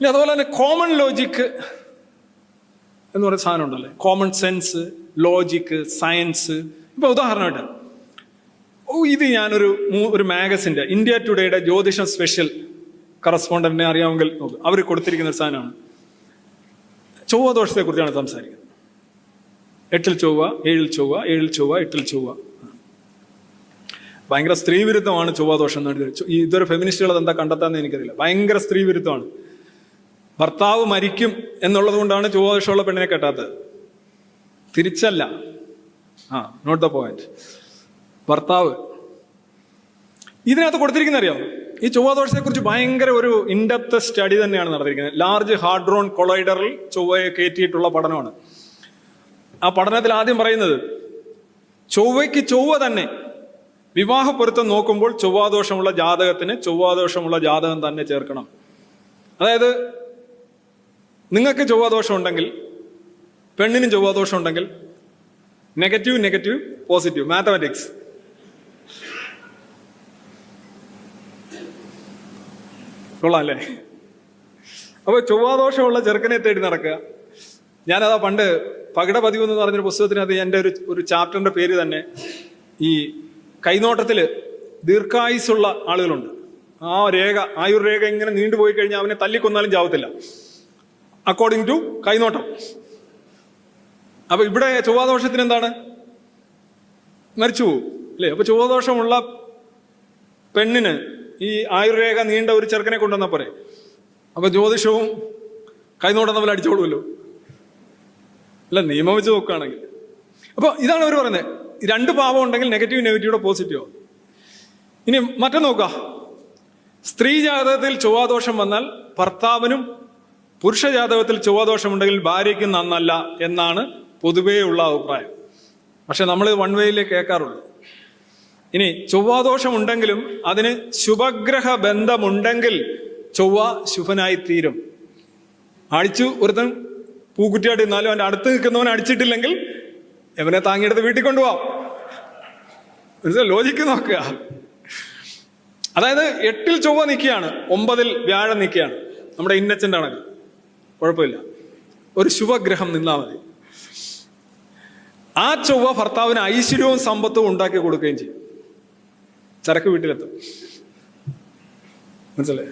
ഇനി അതുപോലെ തന്നെ കോമൺ ലോജിക്ക് എന്ന് പറയുന്ന സാധനം ഉണ്ടല്ലേ? കോമൺ സെൻസ് ലോജിക്ക് സയൻസ് ഇപ്പൊ ഉദാഹരണമായിട്ട്. ഓ ഇത് ഞാനൊരു ഒരു മാഗസിന്റെ ഇന്ത്യ ടുഡേയുടെ ജ്യോതിഷം സ്പെഷ്യൽ കറസ്പോണ്ടന്റിനെ അറിയാമെങ്കിൽ നോക്കും. അവർ കൊടുത്തിരിക്കുന്ന ഒരു സാധനമാണ്. ചൊവ്വ ദോഷത്തെക്കുറിച്ചാണ് സംസാരിക്കുന്നത്. എട്ടിൽ ചൊവ്വ ഏഴിൽ ചൊവ്വ ഏഴിൽ ചൊവ്വ എട്ടിൽ ചൊവ്വ. ഭയങ്കര സ്ത്രീ വിരുദ്ധമാണ് ചൊവ്വ ദോഷം എന്ന് ഇതൊരു ഫെമിനിസ്റ്റുകൾ എന്താ കണ്ടെത്താന്ന് എനിക്കറിയില്ല. ഭയങ്കര സ്ത്രീ വിരുദ്ധമാണ് ഭർത്താവ് മരിക്കും എന്നുള്ളത് കൊണ്ടാണ് ചൊവ്വാദോഷമുള്ള പെണ്ണിനെ കെട്ടാത്തത്. തിരിച്ചല്ല. ആ നോട്ട് ദ പോയിന്റ് ഭർത്താവ്. ഇതിനകത്ത് കൊടുത്തിരിക്കുന്ന അറിയാം? ഈ ചൊവ്വാദോഷത്തെ കുറിച്ച് ഭയങ്കര ഒരു ഇൻഡെപ്ത് സ്റ്റഡി തന്നെയാണ് നടത്തിയിരിക്കുന്നത്. ലാർജ് ഹാർഡ്രോൺ കൊളൈഡറിൽ ചൊവ്വയെ കയറ്റിയിട്ടുള്ള പഠനമാണ്. ആ പഠനത്തിൽ ആദ്യം പറയുന്നത് ചൊവ്വയ്ക്ക് ചൊവ്വ തന്നെ വിവാഹ പൊരുത്തം നോക്കുമ്പോൾ ചൊവ്വാദോഷമുള്ള ജാതകത്തിന് ചൊവ്വാദോഷമുള്ള ജാതകം തന്നെ ചേർക്കണം. അതായത് നിങ്ങൾക്ക് ചൊവ്വാദോഷം ഉണ്ടെങ്കിൽ പെണ്ണിനും ചൊവ്വാദോഷം ഉണ്ടെങ്കിൽ നെഗറ്റീവ് നെഗറ്റീവ് പോസിറ്റീവ് മാത്തമാറ്റിക്സ് കൊള്ളാം അല്ലേ? അപ്പോൾ ചൊവ്വാദോഷമുള്ള ചെറുക്കനെ തേടി നടക്കുക. ഞാനതാ പണ്ട് പകിട പതിവ് എന്ന് പറഞ്ഞൊരു പുസ്തകത്തിനകത്ത് എന്റെ ഒരു ഒരു ചാപ്റ്ററിന്റെ പേര് തന്നെ ഈ കൈനോട്ടത്തിൽ ദീർഘായുസുള്ള ആളുകളുണ്ട്. ആ രേഖ ആയുർരേഖ ഇങ്ങനെ നീണ്ടുപോയി കഴിഞ്ഞാൽ അവനെ തല്ലിക്കൊന്നാലും ചാവത്തില്ല. According to കൈനോട്ടം. അപ്പൊ ഇവിടെ ചൊവ്വാദോഷത്തിന് എന്താണ്? മരിച്ചു അല്ലേ? അപ്പൊ ചൊവ്വാദോഷമുള്ള പെണ്ണിന് ഈ ആയുർരേഖ നീണ്ട ഒരു ചെറുക്കനെ കൊണ്ടുവന്ന പോരെ. അപ്പൊ ജ്യോതിഷവും കൈനോട്ടം തമ്മിൽ അടിച്ചോളുമല്ലോ അല്ല നിയമം വെച്ച് നോക്കുകയാണെങ്കിൽ. അപ്പൊ ഇതാണ് അവർ പറയുന്നത് രണ്ട് പാവം ഉണ്ടെങ്കിൽ നെഗറ്റീവ് നെഗറ്റീവോ പോസിറ്റീവോ ഇനി മറ്റേ നോക്കുക. സ്ത്രീ ജാതകത്തിൽ ചൊവ്വാദോഷം വന്നാൽ ഭർത്താവിനും പുരുഷ ജാതകത്തിൽ ചൊവ്വാദോഷം ഉണ്ടെങ്കിൽ ഭാര്യയ്ക്കും നന്നല്ല എന്നാണ് പൊതുവേ ഉള്ള അഭിപ്രായം. പക്ഷെ നമ്മൾ വൺ വേയിലേ കേൾക്കാറുള്ളൂ. ഇനി ചൊവ്വാദോഷം ഉണ്ടെങ്കിലും അതിന് ശുഭഗ്രഹ ബന്ധമുണ്ടെങ്കിൽ ചൊവ്വ ശുഭനായി തീരും. അടിച്ചു ഒരുത്തൻ പൂക്കുറ്റിയായിട്ട് നിന്നാലും അവന്റെ അടുത്ത് നിൽക്കുന്നവൻ അടിച്ചിട്ടില്ലെങ്കിൽ എവനെ താങ്ങിയെടുത്ത് വീട്ടിൽ കൊണ്ടുപോവാം? ലോജിക്ക് നോക്കുക. അതായത് എട്ടിൽ ചൊവ്വ നിൽക്കുകയാണ് ഒമ്പതിൽ വ്യാഴം നിൽക്കുകയാണ്. നമ്മുടെ ഇന്നച്ചന്റെ കണക്ക്. കുഴപ്പമില്ല. ഒരു ശുഭഗ്രഹം നിന്നാൽ മതി. ആ ചൊവ്വ ഭർത്താവിന് ഐശ്വര്യവും സമ്പത്തും ഉണ്ടാക്കി കൊടുക്കുകയും ചെയ്യും. ചരക്ക് വീട്ടിലെത്തും. മനസ്സിലേ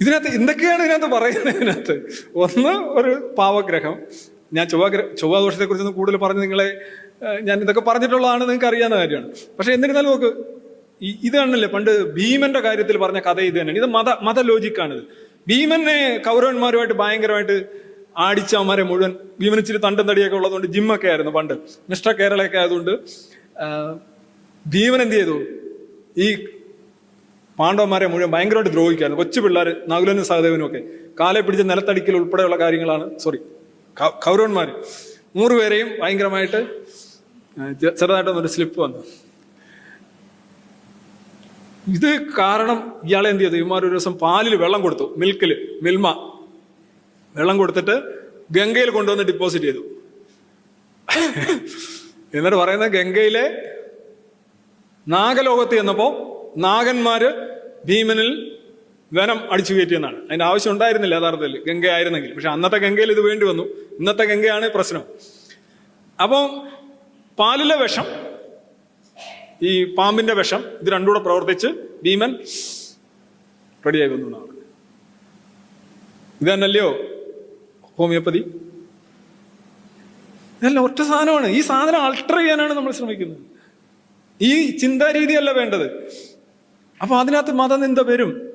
ഇതിനകത്ത് എന്തൊക്കെയാണ് ഇതിനകത്ത് പറയുന്നത്? ഇതിനകത്ത് ഒന്ന് ഒരു പാവഗ്രഹം. ഞാൻ ചൊവ്വാഗ്രഹ ചൊവ്വാദോഷത്തെ കുറിച്ചൊന്നും കൂടുതൽ പറഞ്ഞ് നിങ്ങളെ ഞാൻ ഇതൊക്കെ പറഞ്ഞിട്ടുള്ളതാണ് നിങ്ങൾക്ക് അറിയാവുന്ന കാര്യമാണ്. പക്ഷെ എന്നിരുന്നാലും നോക്ക് ഇതാണല്ലേ പണ്ട് ഭീമന്റെ കാര്യത്തിൽ പറഞ്ഞ കഥ ഇത് തന്നെയാണ്. ഇത് മത മത ലോജിക്കാണിത് ഭീമനെ കൗരവന്മാരുമായിട്ട് ഭയങ്കരമായിട്ട് ആടിച്ചവന്മാരെ മുഴുവൻ ഭീമൻ ഇച്ചിരി തണ്ടും തടിയൊക്കെ ഉള്ളതുകൊണ്ട് ജിമ്മൊക്കെ ആയിരുന്നു പണ്ട്. മിസ്റ്റർ കേരളയൊക്കെ ആയതുകൊണ്ട് ഭീമൻ എന്ത് ചെയ്തു? ഈ പാണ്ഡവന്മാരെ മുഴുവൻ ഭയങ്കരമായിട്ട് ദ്രോഹിക്കായിരുന്നു കൊച്ചു പിള്ളേർ നകുലനും സഹദേവനും ഒക്കെ. കാലെ പിടിച്ച് നിലത്തടിക്കൽ ഉൾപ്പെടെയുള്ള കാര്യങ്ങളാണ് സോറി കൗരവന്മാർ നൂറുപേരെയും ഭയങ്കരമായിട്ട് ചെറുതായിട്ടൊന്നൊരു സ്ലിപ്പ് വന്നു. ഇത് കാരണം ഇയാളെ എന്ത് ചെയ്തു? ഇമാർ ഒരു ദിവസം പാലിൽ വെള്ളം കൊടുത്തു. മിൽക്കിൽ മിൽമ. വെള്ളം കൊടുത്തിട്ട് ഗംഗയിൽ കൊണ്ടുവന്ന് ഡിപ്പോസിറ്റ് ചെയ്തു. എന്നിട്ട് പറയുന്നത് ഗംഗയിലെ നാഗലോകത്ത് ചെന്നപ്പോ നാഗന്മാര് ഭീമനിൽ വനം അടിച്ചു കയറ്റിയെന്നാണ്. അതിന്റെ ആവശ്യം ഉണ്ടായിരുന്നില്ല യഥാർത്ഥത്തിൽ. ഗംഗ ആയിരുന്നെങ്കിൽ. പക്ഷെ അന്നത്തെ ഗംഗയിൽ ഇത് വേണ്ടി വന്നു. ഇന്നത്തെ ഗംഗയാണ് പ്രശ്നം. അപ്പം പാലിലെ വിഷം ഈ പാമ്പിന്റെ വിഷം ഇത് രണ്ടുകൂടെ പ്രവർത്തിച്ച് ഭീമൻ റെഡിയായി വന്നു എന്നാണ്. ഇത് തന്നെയല്ലയോ ഹോമിയോപ്പതി? ഇതല്ല ഒറ്റ സാധനമാണ്. ഈ സാധനം അൾട്ടർ ചെയ്യാനാണ് നമ്മൾ ശ്രമിക്കുന്നത്. ഈ ചിന്താരീതിയല്ല വേണ്ടത്. അപ്പൊ അതിനകത്ത് മതനിന്ദ വരും.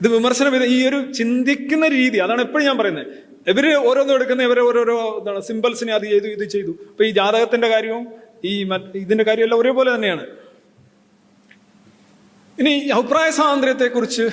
ഇത് വിമർശനം ഈ ഒരു ചിന്തിക്കുന്ന രീതി അതാണ് എപ്പോഴും ഞാൻ പറയുന്നത്. ഇവർ ഓരോന്നും എടുക്കുന്ന ഇവരെ ഓരോരോ സിമ്പിൾസിനെ അത് ചെയ്തു ഇത് ചെയ്തു. അപ്പൊ ഈ ജാതകത്തിന്റെ കാര്യവും ഈ ഇതിന്റെ കാര്യമെല്ലാം ഒരേപോലെ തന്നെയാണ്. ഇനി അഭിപ്രായ സ്വാതന്ത്ര്യത്തെ കുറിച്ച്